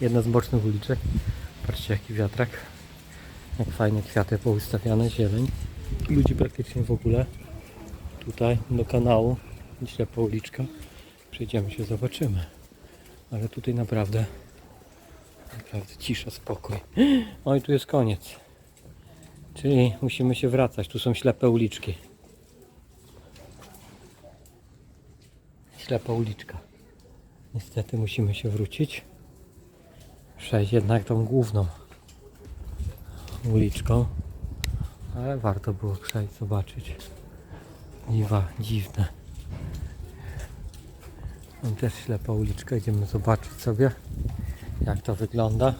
Jedna z bocznych uliczek. Patrzcie jaki wiatrak. Jak fajnie kwiaty poustawiane, zieleń. Ludzi praktycznie w ogóle. Tutaj do kanału. Ślepa uliczka. Przejdziemy się, zobaczymy. Ale tutaj naprawdę, naprawdę cisza, spokój. Oj, tu jest koniec. Czyli musimy się wracać. Tu są ślepe uliczki. Ślepa uliczka. Niestety musimy się wrócić. Przejść jednak tą główną uliczką. Ale warto było przejść, zobaczyć. Dziwa, dziwne. Tam też ślepa uliczka. Idziemy zobaczyć sobie, jak to wygląda.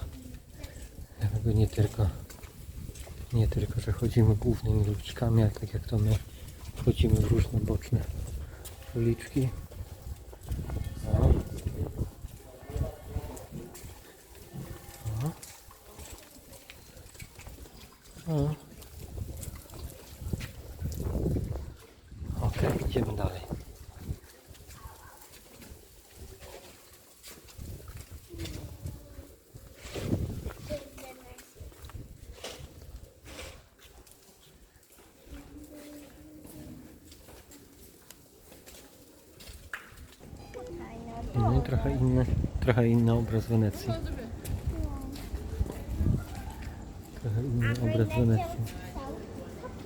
Jakby nie tylko, nie tylko, że chodzimy głównymi uliczkami, ale tak jak to my wchodzimy w różne boczne uliczki. O. O. Okej, idziemy dalej. No i trochę inny, trochę inny obraz Wenecji. Obraz Wenecji.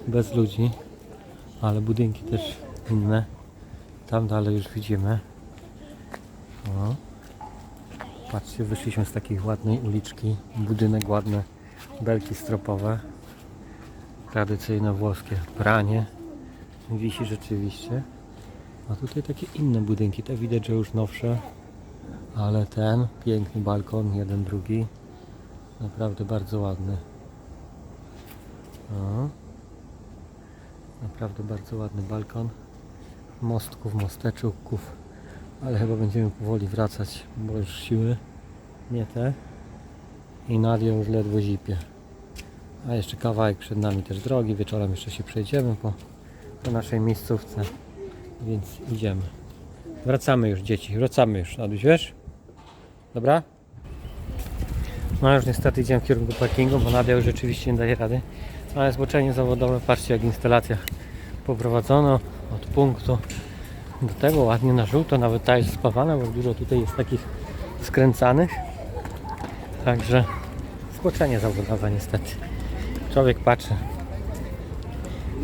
Bez ludzi, ale budynki też inne. Tam dalej już widzimy. O. Patrzcie, wyszliśmy z takiej ładnej uliczki. Budynek ładny, belki stropowe. Tradycyjne włoskie pranie. Wisi rzeczywiście. A tutaj takie inne budynki, te widać, że już nowsze, ale ten piękny balkon, jeden, drugi, naprawdę bardzo ładny. O. Naprawdę bardzo ładny balkon. Mostków, mosteczków, ale chyba będziemy powoli wracać, bo już siły nie te. I Nadia już ledwo zipie. A jeszcze kawałek przed nami też drogi, wieczorem jeszcze się przejdziemy po, po naszej miejscówce. Więc idziemy. Wracamy już dzieci, wracamy już. Aduś, wiesz? Dobra? No już niestety idziemy w kierunku parkingu, bo Nadia już rzeczywiście nie daje rady. Ale zboczenie zawodowe, patrzcie jak instalacja poprowadzono od punktu do tego, ładnie na żółto, nawet ta jest spawana, bo dużo tutaj jest takich skręcanych. Także zboczenie zawodowe niestety. Człowiek patrzy,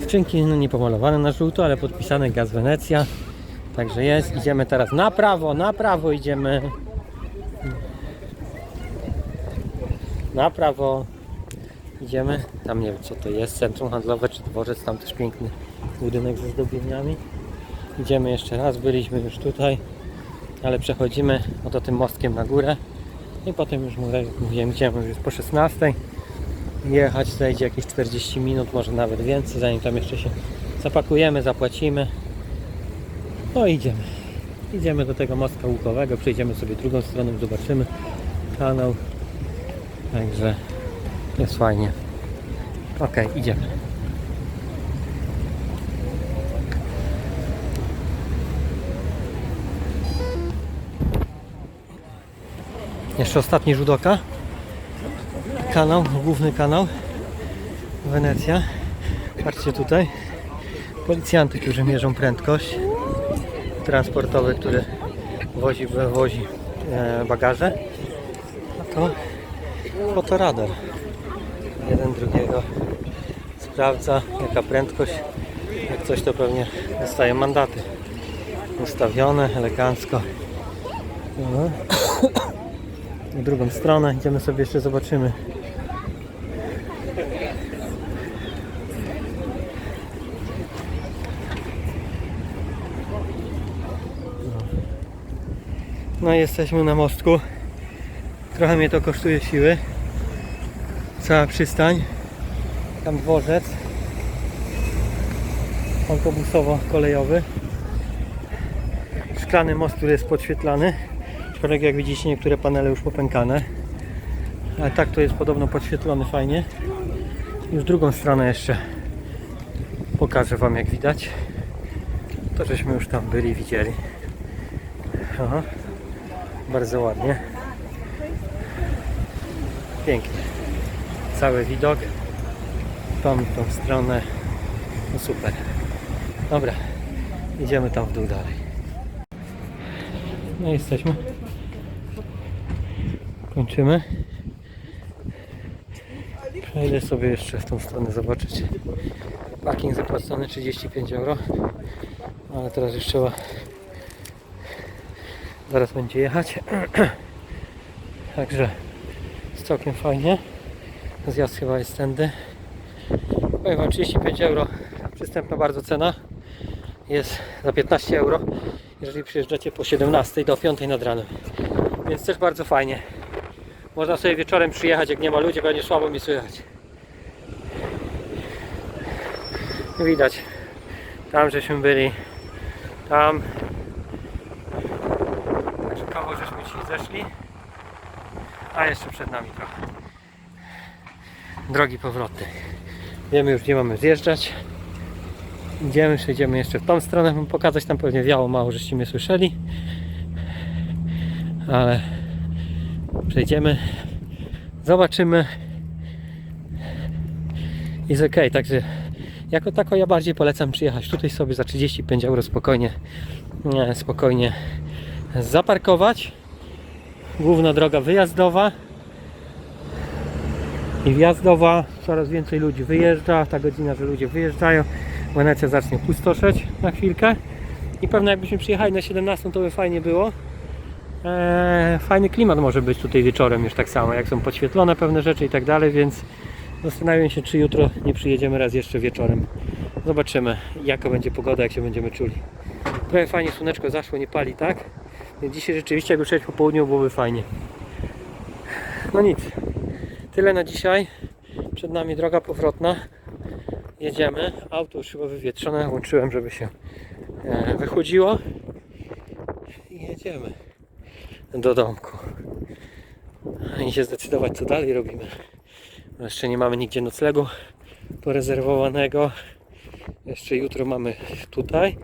Skrzynki no nie pomalowane na żółto, ale podpisane Gaz Wenecja. Także jest. Idziemy teraz na prawo, na prawo idziemy. Na prawo idziemy. Tam nie wiem co to jest, centrum handlowe czy dworzec, tam też piękny budynek ze zdobieniami. Idziemy jeszcze raz, byliśmy już tutaj, ale przechodzimy oto tym mostkiem na górę. I potem już mówię, mówiłem, idziemy już po 16 jechać zajdzie jakieś 40 minut, może nawet więcej, zanim tam jeszcze się zapakujemy, zapłacimy. No i idziemy. Idziemy do tego mostka łukowego, przejdziemy sobie drugą stroną, zobaczymy kanał. Także jest fajnie. Ok, idziemy. Jeszcze ostatni rzut oka kanał, główny kanał Wenecja. Patrzcie tutaj. Policjanty, którzy mierzą prędkość. Transportowy, który wozi, wozi e, bagaże. A to fotoradar. Jeden drugiego sprawdza jaka prędkość. Jak coś to pewnie dostaje mandaty. Ustawione elegancko. No. W drugą stronę idziemy sobie jeszcze zobaczymy No jesteśmy na mostku. Trochę mnie to kosztuje siły. Cała przystań. Tam dworzec. Autobusowo-kolejowy. Szklany most, który jest podświetlany. Aczkolwiek jak widzicie niektóre panele już popękane. Ale tak to jest podobno podświetlony fajnie. Już drugą stronę jeszcze pokażę Wam jak widać. To żeśmy już tam byli, widzieli. Aha bardzo ładnie. pięknie. Cały widok. Tą, tą stronę. No super. Dobra, idziemy tam w dół dalej. No jesteśmy. Kończymy. Przejdę sobie jeszcze w tą stronę zobaczyć. Parking zapłacony 35 euro. Ale teraz już trzeba zaraz będzie jechać. Także jest całkiem fajnie. Zjazd chyba jest tędy. Powiem wam 35 euro. Przystępna bardzo cena. Jest za 15 euro. Jeżeli przyjeżdżacie po 17 do 5 nad ranem. Więc też bardzo fajnie. Można sobie wieczorem przyjechać, jak nie ma ludzi, będzie słabo mi słychać. Widać. Tam żeśmy byli. Tam. Także kawał żeśmy dzisiaj zeszli. A jeszcze przed nami trochę. Drogi powrotne. Wiemy już gdzie mamy zjeżdżać. Idziemy, przejdziemy jeszcze w tą stronę, wam pokazać. Tam pewnie wiało mało, żeście mnie słyszeli. Ale przejdziemy, zobaczymy. Jest ok, także jako tako ja bardziej polecam przyjechać tutaj sobie za 35 euro spokojnie, nie, spokojnie zaparkować. Główna droga wyjazdowa i wjazdowa. Coraz więcej ludzi wyjeżdża. Ta godzina, że ludzie wyjeżdżają. Wenecja zacznie pustoszeć na chwilkę. I pewnie jakbyśmy przyjechali na 17, to by fajnie było. Eee, fajny klimat może być tutaj wieczorem już tak samo, jak są podświetlone pewne rzeczy i tak dalej, więc zastanawiam się, czy jutro nie przyjedziemy raz jeszcze wieczorem. Zobaczymy, jaka będzie pogoda, jak się będziemy czuli. Trochę fajnie słoneczko zaszło, nie pali, tak? Więc dzisiaj rzeczywiście, jakby przejść po południu, byłoby fajnie. No nic. Tyle na dzisiaj. Przed nami droga powrotna. Jedziemy. Auto już chyba wywietrzone. Łączyłem, żeby się e, wychodziło. I jedziemy do domku. I się zdecydować, co dalej robimy. Bo Jeszcze nie mamy nigdzie noclegu porezerwowanego. Jeszcze jutro mamy tutaj.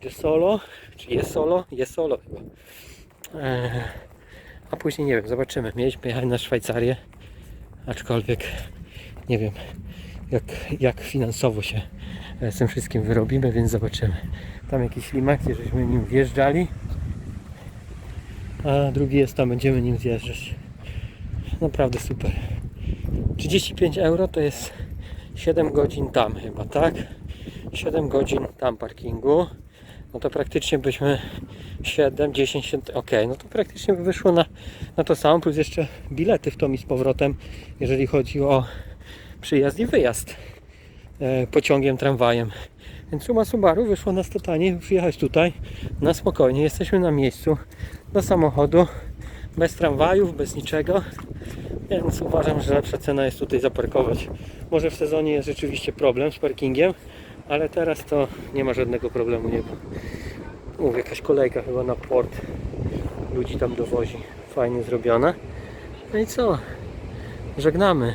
Gdzie solo? Czy jest solo? Jest solo chyba. Eee, a później nie wiem, zobaczymy. Mieliśmy jechać na Szwajcarię, aczkolwiek nie wiem, jak, jak finansowo się e, z tym wszystkim wyrobimy, więc zobaczymy. Tam jakiś limak, gdzie żeśmy nim wjeżdżali, a drugi jest tam, będziemy nim zjeżdżać. Naprawdę super. 35 euro to jest 7 godzin tam chyba, tak? 7 godzin tam parkingu. No to praktycznie byśmy 7, 10, ok, no to praktycznie by wyszło na, na to samo, plus jeszcze bilety w tom i z powrotem, jeżeli chodzi o przyjazd i wyjazd e, pociągiem, tramwajem. Więc suma summarum wyszło nas to taniej przyjechać tutaj na spokojnie. Jesteśmy na miejscu do samochodu, bez tramwajów, bez niczego. Więc uważam, że lepsza cena jest tutaj zaparkować. Może w sezonie jest rzeczywiście problem z parkingiem, ale teraz to nie ma żadnego problemu. Nie Mówię, jakaś kolejka chyba na port ludzi tam dowozi. Fajnie zrobiona. No i co? Żegnamy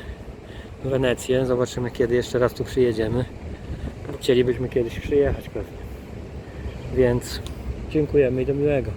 Wenecję. Zobaczymy kiedy jeszcze raz tu przyjedziemy. Chcielibyśmy kiedyś przyjechać pewnie. Więc dziękujemy i do miłego.